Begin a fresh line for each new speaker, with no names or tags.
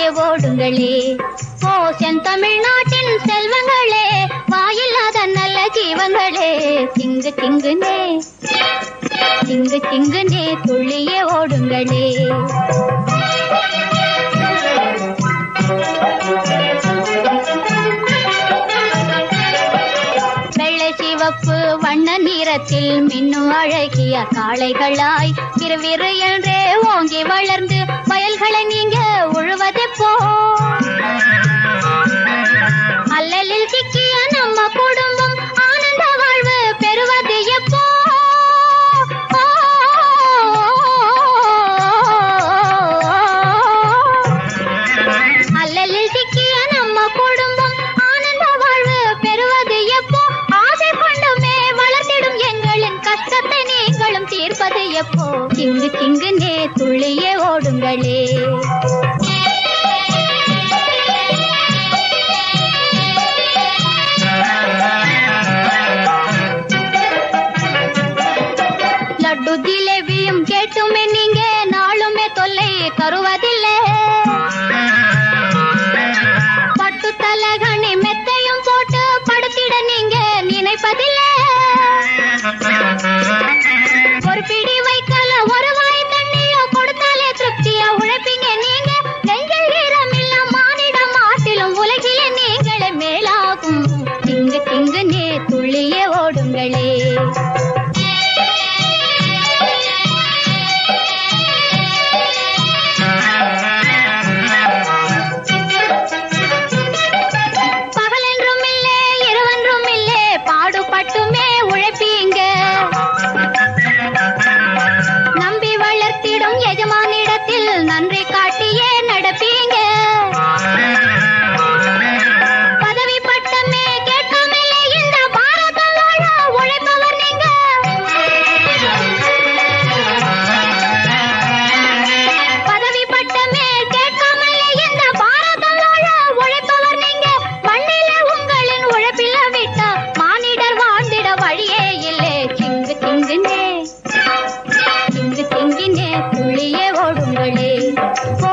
துள்ளியே ஓடுங்களே. ஓ செந்தமிழ்நாட்டின் செல்வங்களே வாயில்லாத நல்ல ஜீவங்களே. திங்கு திங்குனே. திங்கு திங்குனே துள்ளியே ஓடுங்களே. சிவப்பு வண்ண நிறத்தில் மின்னும் அழகிய காளைகளாய் விறுவிறு என்றே ஓங்கி வளர்ந்து வயல்களை நீங்க உழுவதெப்போ அல்லலில் சிக்கிய நம்ம குடும்பம் ஆனந்த வாழ்வு பெறுவது எப்போ? அல்லலில் சிக்கிய நம்ம குடும்பம் ஆனந்த வாழ்வு பெறுவது எப்போ? ஆசை கொண்டுமே வளர்த்திடும் எங்களின் கஷ்டத்தை நீங்களும் தீர்ப்பது எப்போ? துள்ளியே ஓடுங்களே. ஜிலேபியும் நீங்க நாளுமே தொல்லை தருவதே துள்ளியே ஓடுங்களே ஓ